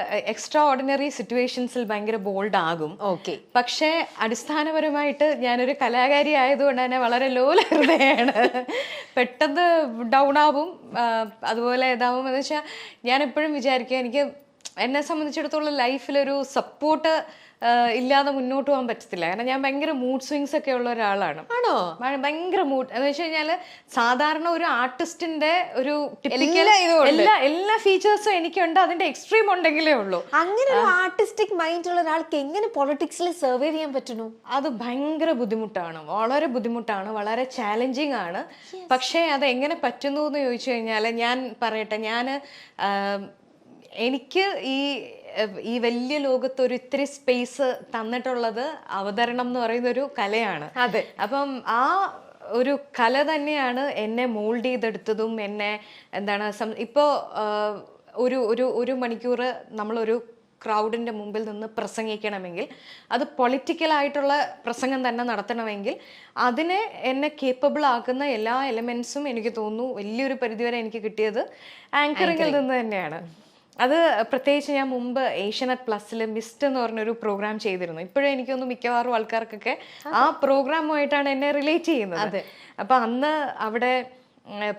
Extra ordinary സിറ്റുവേഷൻസിൽ ഭയങ്കര bold ആകും. Okay. പക്ഷേ അടിസ്ഥാനപരമായിട്ട് ഞാനൊരു കലാകാരി ആയതുകൊണ്ട് തന്നെ വളരെ ലോലഹൃദയാണ് പെട്ടെന്ന് ഡൗൺ ആവും. അതുപോലെ ഇതാവും. എന്ന് വെച്ചാൽ ഞാൻ എപ്പോഴും വിചാരിക്കുക എനിക്ക് എന്നെ സംബന്ധിച്ചിടത്തോളം ലൈഫിലൊരു സപ്പോർട്ട് ഇല്ലാതെ മുന്നോട്ട് പോകാൻ പറ്റത്തില്ല. കാരണം ഞാൻ ഭയങ്കര മൂഡ് സ്വിങ്സ് ഒക്കെ ഉള്ള ഒരാളാണ്. ആണോ? ഭയ- ഭയങ്കര മൂഡ് എന്ന് വെച്ച് കഴിഞ്ഞാൽ സാധാരണ ഒരു ആർട്ടിസ്റ്റിന്റെ ഒരു എല്ലാ എല്ലാ എല്ലാ ഫീച്ചേഴ്സും എനിക്കുണ്ട്. അതിന്റെ എക്സ്ട്രീം ഉണ്ടെങ്കിലേ ഉള്ളൂ. അങ്ങനെ ഒരു ആർട്ടിസ്റ്റിക് മൈൻഡ് ഉള്ള ഒരാൾക്ക് എങ്ങനെ പൊളിറ്റിക്സിൽ സർവൈവ് ചെയ്യാൻ പറ്റുന്നു? അത് ഭയങ്കര ബുദ്ധിമുട്ടാണ്. വളരെ ബുദ്ധിമുട്ടാണ്. വളരെ ചാലഞ്ചിങ് ആണ്. പക്ഷേ അത് എങ്ങനെ പറ്റുന്നു എന്ന് ചോദിച്ചു കഴിഞ്ഞാൽ ഞാൻ പറയട്ടെ. ഞാൻ എനിക്ക് ഈ ഈ വലിയ ലോകത്ത് ഒരു ഇത്തിരി സ്പേസ് തന്നിട്ടുള്ളത് അവതരണം എന്ന് പറയുന്ന ഒരു കലയാണ്. അതെ. അപ്പം ആ ഒരു കല തന്നെയാണ് എന്നെ മോൾഡ് ചെയ്തെടുത്തതും എന്നെ എന്താണ് ഇപ്പോൾ ഒരു ഒരു ഒരു മണിക്കൂർ നമ്മളൊരു ക്രൗഡിന്റെ മുമ്പിൽ നിന്ന് പ്രസംഗിക്കണമെങ്കിൽ അത് പൊളിറ്റിക്കൽ ആയിട്ടുള്ള പ്രസംഗം തന്നെ നടത്തണമെങ്കിൽ അതിനെ എന്നെ കേപ്പബിൾ ആക്കുന്ന എല്ലാ എലമെന്റ്സും എനിക്ക് തോന്നുന്നു വലിയൊരു പരിധിവരെ എനിക്ക് കിട്ടിയത് ആങ്കറിങ്ങിൽ നിന്ന് തന്നെയാണ്. അത് പ്രത്യേകിച്ച് ഞാൻ മുമ്പ് ഏഷ്യനെറ്റ് പ്ലസ്സിൽ മിസ്റ്റ് എന്ന് പറഞ്ഞൊരു പ്രോഗ്രാം ചെയ്തിരുന്നു. ഇപ്പോഴും എനിക്കൊന്ന് മിക്കവാറും ആൾക്കാർക്കൊക്കെ ആ പ്രോഗ്രാമുമായിട്ടാണ് എന്നെ റിലേറ്റ് ചെയ്യുന്നത്. അപ്പൊ അന്ന് അവിടെ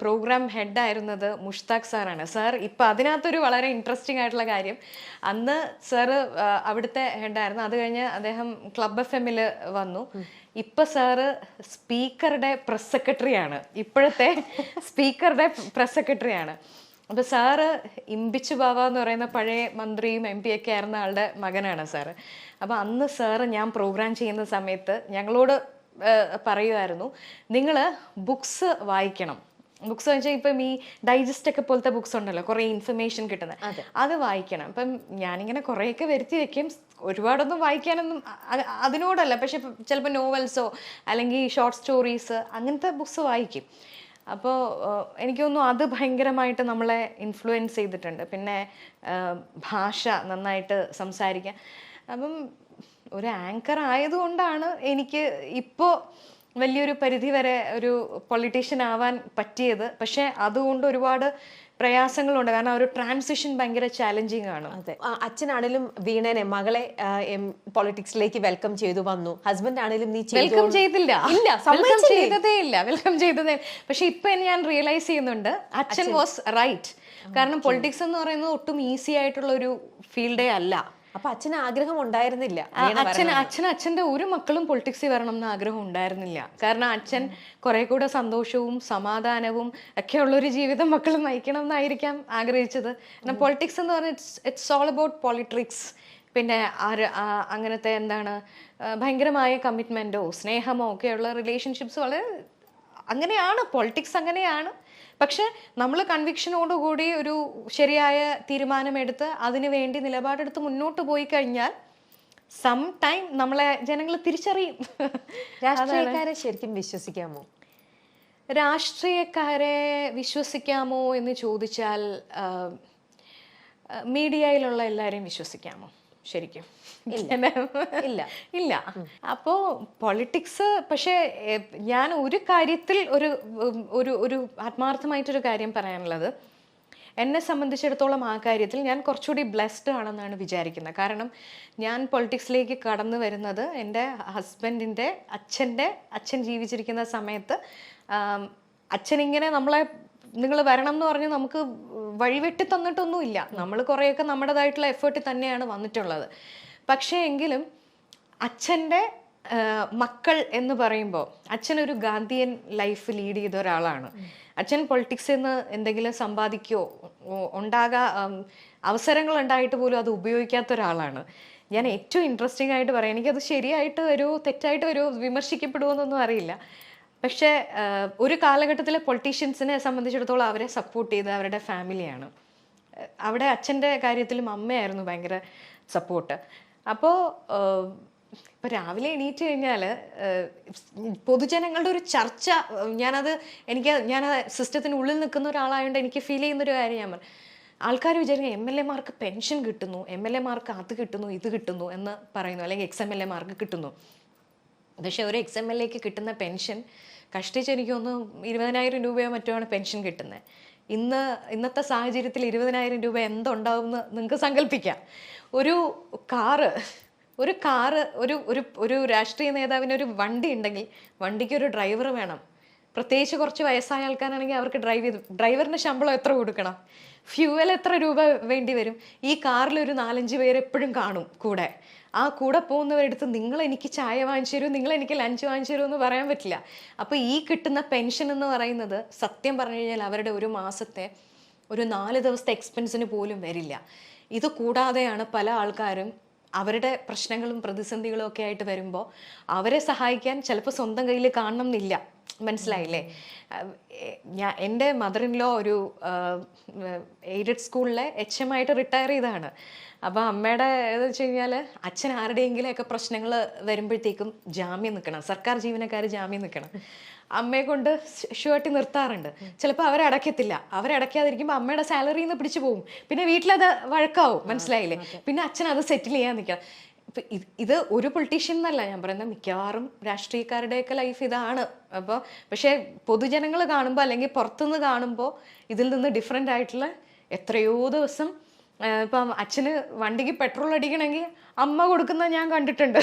പ്രോഗ്രാം ഹെഡായിരുന്നത് മുഷ്താഖ് സാറാണ്. സാർ ഇപ്പൊ അതിനകത്തൊരു വളരെ ഇൻട്രസ്റ്റിംഗ് ആയിട്ടുള്ള കാര്യം. അന്ന് സാറ് അവിടുത്തെ ഹെഡായിരുന്നു. അത് കഴിഞ്ഞ് അദ്ദേഹം ക്ലബ് എഫ് എമ്മിൽ വന്നു. ഇപ്പൊ സാറ് സ്പീക്കറുടെ പ്രസ് സെക്രട്ടറിയാണ്. ഇപ്പോഴത്തെ സ്പീക്കറുടെ പ്രസ് സെക്രട്ടറിയാണ്. അപ്പൊ സാറ് ഇമ്പിച്ചു ബാവ എന്ന് പറയുന്ന പഴയ മന്ത്രിയും എം പി ഒക്കെ ആയിരുന്ന ആളുടെ മകനാണ് സാറ്. അപ്പൊ അന്ന് സാറ് ഞാൻ പ്രോഗ്രാം ചെയ്യുന്ന സമയത്ത് ഞങ്ങളോട് പറയുമായിരുന്നു നിങ്ങൾ ബുക്സ് വായിക്കണം. ബുക്സ് വെച്ചാൽ ഇപ്പം ഈ ഡൈജസ്റ്റ് ഒക്കെ പോലത്തെ ബുക്സ് ഉണ്ടല്ലോ കുറേ ഇൻഫർമേഷൻ കിട്ടുന്നത് അത്. വായിക്കണം. അപ്പം ഞാനിങ്ങനെ കുറേയൊക്കെ വരുത്തി വെക്കും. ഒരുപാടൊന്നും വായിക്കാനൊന്നും അതിനോടല്ല. പക്ഷെ ചിലപ്പോൾ നോവൽസോ അല്ലെങ്കിൽ ഷോർട്ട് സ്റ്റോറീസ് അങ്ങനത്തെ ബുക്സ് വായിക്കും. അപ്പോൾ എനിക്ക് തോന്നുന്നു അത് ഭയങ്കരമായിട്ട് നമ്മളെ ഇൻഫ്ലുവൻസ് ചെയ്തിട്ടുണ്ട്. പിന്നെ ഭാഷ നന്നായിട്ട് സംസാരിക്കാൻ. അപ്പം ഒരു ആങ്കർ ആയതുകൊണ്ടാണ് എനിക്ക് ഇപ്പോൾ വലിയൊരു പരിധി വരെ ഒരു പൊളിറ്റീഷ്യൻ ആവാൻ പറ്റിയത്. പക്ഷേ അതുകൊണ്ട് ഒരുപാട് പ്രയാസങ്ങളുണ്ട്. കാരണം ആ ഒരു ട്രാൻസിഷൻ ഭയങ്കര ചാലഞ്ചിങ് ആണ്. അതെ. അച്ഛനാണേലും വീണേനെ മകളെ പൊളിറ്റിക്സിലേക്ക് വെൽക്കം ചെയ്തു വന്നു. ഹസ്ബൻഡ് ആണേലും നീ വെൽക്കം ചെയ്തില്ല. ഇല്ല വെൽക്കം ചെയ്തതേ ഇല്ല. വെൽക്കം ചെയ്തതേ പക്ഷെ ഇപ്പൊ ഞാൻ റിയലൈസ് ചെയ്യുന്നുണ്ട്. അച്ഛൻ വാസ് റൈറ്റ് കാരണം പൊളിറ്റിക്സ് എന്ന് പറയുന്നത് ഒട്ടും ഈസി ആയിട്ടുള്ള ഒരു ഫീൽഡേ അല്ല. അപ്പൊ അച്ഛന് ആഗ്രഹം ഉണ്ടായിരുന്നില്ല. അച്ഛൻ അച്ഛൻ അച്ഛന്റെ ഒരു മക്കളും പൊളിറ്റിക്സിൽ വരണം എന്ന് ആഗ്രഹം ഉണ്ടായിരുന്നില്ല. കാരണം അച്ഛൻ കുറെ കൂടെ സന്തോഷവും സമാധാനവും ഒക്കെ ഉള്ള ഒരു ജീവിതം മക്കൾ നയിക്കണം എന്നായിരിക്കാം ആഗ്രഹിച്ചത് കാരണം പൊളിറ്റിക്സ് എന്ന് പറഞ്ഞാൽ ഇറ്റ്സ് ഓൾ അബൌട്ട് പൊളിറ്റിക്സ് പിന്നെ ആര് അങ്ങനത്തെ എന്താണ് ഭയങ്കരമായ കമ്മിറ്റ്മെന്റോ സ്നേഹമോ ഒക്കെയുള്ള റിലേഷൻഷിപ്സ് വളരെ അങ്ങനെയാണ് പൊളിറ്റിക്സ് അങ്ങനെയാണ്. പക്ഷെ നമ്മൾ കൺവിക്ഷനോടുകൂടി ഒരു ശരിയായ തീരുമാനമെടുത്ത് അതിനു വേണ്ടി നിലപാടെടുത്ത് മുന്നോട്ട് പോയി കഴിഞ്ഞാൽ സം ടൈം നമ്മളെ ജനങ്ങൾ തിരിച്ചറിയും. രാഷ്ട്രീയക്കാരെ ശരിക്കും വിശ്വസിക്കാമോ? രാഷ്ട്രീയക്കാരെ വിശ്വസിക്കാമോ എന്ന് ചോദിച്ചാൽ മീഡിയയിലുള്ള എല്ലാവരെയും വിശ്വസിക്കാമോ? ശരിക്കും. ഇല്ല. ഇല്ല. അപ്പോ പൊളിറ്റിക്സ് പക്ഷേ ഞാൻ ഒരു കാര്യത്തിൽ ഒരു ഒരു ഒരു ആത്മാർത്ഥമായിട്ടൊരു കാര്യം പറയാനുള്ളത്. എന്നെ സംബന്ധിച്ചിടത്തോളം ആ കാര്യത്തിൽ ഞാൻ കുറച്ചുകൂടി ബ്ലെസ്ഡ് ആണെന്നാണ് വിചാരിക്കുന്നത്. കാരണം ഞാൻ പൊളിറ്റിക്സിലേക്ക് കടന്നു വരുന്നത് എന്റെ ഹസ്ബൻഡിന്റെ അച്ഛന്റെ അച്ഛൻ ജീവിച്ചിരിക്കുന്ന സമയത്ത് അച്ഛനിങ്ങനെ നമ്മളെ നിങ്ങൾ വരണം എന്ന് പറഞ്ഞ് നമുക്ക് വഴിവെട്ടി തന്നിട്ടൊന്നുമില്ല. നമ്മൾ കുറേയൊക്കെ നമ്മുടേതായിട്ടുള്ള എഫേർട്ടിൽ തന്നെയാണ് വന്നിട്ടുള്ളത്. പക്ഷേ എങ്കിലും അച്ഛന്റെ മക്കൾ എന്ന് പറയുമ്പോൾ അച്ഛൻ ഒരു ഗാന്ധിയൻ ലൈഫ് ലീഡ് ചെയ്ത ഒരാളാണ്. അച്ഛൻ പൊളിറ്റിക്സിൽ നിന്ന് എന്തെങ്കിലും സമ്പാദിക്കുകയോ ഉ- ഉണ്ടാകാ അവസരങ്ങൾ ഉണ്ടായിട്ട് പോലും അത് ഉപയോഗിക്കാത്ത ഒരാളാണ്. ഞാൻ ഏറ്റവും ഇൻട്രസ്റ്റിംഗ് ആയിട്ട് പറയാം. എനിക്കത് ശരിയായിട്ട് വരുമോ തെറ്റായിട്ട് വരുമോ വിമർശിക്കപ്പെടുമോ എന്നൊന്നും അറിയില്ല. പക്ഷേ ഒരു കാലഘട്ടത്തിലെ പൊളിറ്റീഷ്യൻസിനെ സംബന്ധിച്ചിടത്തോളം അവരെ സപ്പോർട്ട് ചെയ്ത് അവരുടെ ഫാമിലിയാണ്. അവിടെ അച്ഛന്റെ കാര്യത്തിലും അമ്മയായിരുന്നു ഭയങ്കര സപ്പോർട്ട്. അപ്പോൾ ഇപ്പോൾ രാവിലെ എണീറ്റ് കഴിഞ്ഞാൽ പൊതുജനങ്ങളുടെ ഒരു ചർച്ച ഞാനത് എനിക്ക് ഞാൻ സിസ്റ്റത്തിനുള്ളിൽ നിൽക്കുന്ന ഒരാളായതുകൊണ്ട് എനിക്ക് ഫീൽ ചെയ്യുന്നൊരു കാര്യം ഞാൻ പറഞ്ഞു. ആൾക്കാർ വിചാരിക്കും എം എൽ എമാർക്ക് പെൻഷൻ കിട്ടുന്നു എം എൽ എമാർക്ക് അത് കിട്ടുന്നു ഇത് കിട്ടുന്നു എന്ന് പറയുന്നു. അല്ലെങ്കിൽ എക്സ് എം എൽ എമാർക്ക് കിട്ടുന്നു. പക്ഷേ ഒരു എക്സ് എം എൽ എക്ക് കിട്ടുന്ന പെൻഷൻ കഷ്ടിച്ച് എനിക്ക് തോന്നുന്നു ഇരുപതിനായിരം രൂപയോ മറ്റോ ആണ് പെൻഷൻ കിട്ടുന്നത് ഇന്ന് ഇന്നത്തെ സാഹചര്യത്തിൽ ഇരുപതിനായിരം രൂപ എന്തുണ്ടാവും എന്ന് നിങ്ങൾക്ക് സങ്കല്പിക്കാം ഒരു കാറ് ഒരു കാറ് ഒരു ഒരു ഒരു രാഷ്ട്രീയ നേതാവിന് ഒരു വണ്ടി ഉണ്ടെങ്കിൽ വണ്ടിക്ക് ഒരു ഡ്രൈവർ വേണം. പ്രത്യേകിച്ച് കുറച്ച് വയസ്സായ ആൾക്കാരാണെങ്കിൽ അവർക്ക് ഡ്രൈവ് ചെയ്ത് ഡ്രൈവറിന് ശമ്പളം എത്ര കൊടുക്കണം? ഫ്യൂവൽ എത്ര രൂപ വേണ്ടി വരും? ഈ കാറിൽ ഒരു നാലഞ്ച് പേര് എപ്പോഴും കാണും കൂടെ. ആ കൂടെ പോകുന്നവരെടുത്ത് നിങ്ങൾ എനിക്ക് ചായ വാങ്ങിച്ചു തരൂ നിങ്ങൾ എനിക്ക് ലഞ്ച് വാങ്ങിച്ചു തരൂ എന്ന് പറയാൻ പറ്റില്ല. അപ്പോൾ ഈ കിട്ടുന്ന പെൻഷൻ എന്ന് പറയുന്നത് സത്യം പറഞ്ഞു കഴിഞ്ഞാൽ അവരുടെ ഒരു മാസത്തെ ഒരു നാല് ദിവസത്തെ എക്സ്പെൻസിന് പോലും വരില്ല. ഇത് കൂടാതെയാണ് പല ആൾക്കാരും അവരുടെ പ്രശ്നങ്ങളും പ്രതിസന്ധികളും ഒക്കെ ആയിട്ട് വരുമ്പോൾ അവരെ സഹായിക്കാൻ ചിലപ്പോൾ സ്വന്തം കയ്യിൽ കാണണം എന്നില്ല. മനസ്സിലായില്ലേ? ഞാൻ എന്റെ മദർ ഇൻ ലോ ഒരു എയ്ഡഡ് സ്കൂളിലെ എച്ച് എം ആയിട്ട് റിട്ടയർ ചെയ്താണ് അപ്പോൾ അമ്മയുടെ എന്ന് വെച്ച് കഴിഞ്ഞാൽ അച്ഛൻ ആരുടെയെങ്കിലുമൊക്കെ പ്രശ്നങ്ങൾ വരുമ്പോഴത്തേക്കും ജാമ്യം നിൽക്കണം. സർക്കാർ ജീവനക്കാർ ജാമ്യം നിൽക്കണം. അമ്മയെ കൊണ്ട് ഷുവർട്ടി നിർത്താറുണ്ട്. ചിലപ്പോൾ അവരടയ്ക്കത്തില്ല അവരടയ്ക്കാതിരിക്കുമ്പോൾ അമ്മയുടെ സാലറിയിൽ നിന്ന് പിടിച്ചു പോകും പിന്നെ വീട്ടിലത് വഴക്കാവും. മനസ്സിലായില്ലേ? പിന്നെ അച്ഛൻ അത് സെറ്റിൽ ചെയ്യാൻ നിൽക്കുക ഇപ്പൊ ഇത് ഒരു പൊളിറ്റീഷ്യൻ എന്നല്ല ഞാൻ പറയുന്നത്. മിക്കവാറും രാഷ്ട്രീയക്കാരുടെയൊക്കെ ലൈഫ് ഇതാണ്. അപ്പോൾ പക്ഷേ പൊതുജനങ്ങൾ കാണുമ്പോൾ അല്ലെങ്കിൽ പുറത്തുനിന്ന് കാണുമ്പോൾ ഇതിൽ നിന്ന് ഡിഫറെന്റ് ആയിട്ടുള്ള എത്രയോ ദിവസം ഇപ്പൊ ഇപ്പം അച്ഛന് വണ്ടിക്ക് പെട്രോൾ അടിക്കണമെങ്കിൽ അമ്മ കൊടുക്കുന്ന ഞാൻ കണ്ടിട്ടുണ്ട്.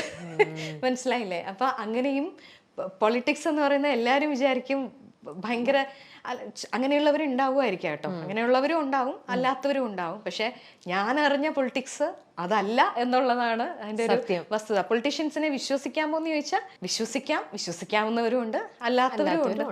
മനസ്സിലായില്ലേ? അപ്പം അങ്ങനെയും പൊളിറ്റിക്സ് എന്ന് പറയുന്ന എല്ലാവരും വിചാരിക്കും ഭയങ്കര ഉണ്ടാവുമായിരിക്കും കേട്ടോ. അങ്ങനെയുള്ളവരും ഉണ്ടാവും അല്ലാത്തവരും ഉണ്ടാവും. പക്ഷെ ഞാൻ അറിഞ്ഞ പൊളിറ്റിക്സ് അതല്ല എന്നുള്ളതാണ് അതിന്റെ ഒരു. വസ്തുത. പൊളിറ്റീഷ്യൻസിനെ വിശ്വസിക്കാമോ എന്ന് ചോദിച്ചാൽ വിശ്വസിക്കാം വിശ്വസിക്കാവുന്നവരും ഉണ്ട് അല്ലാത്തവരും ഉണ്ട്.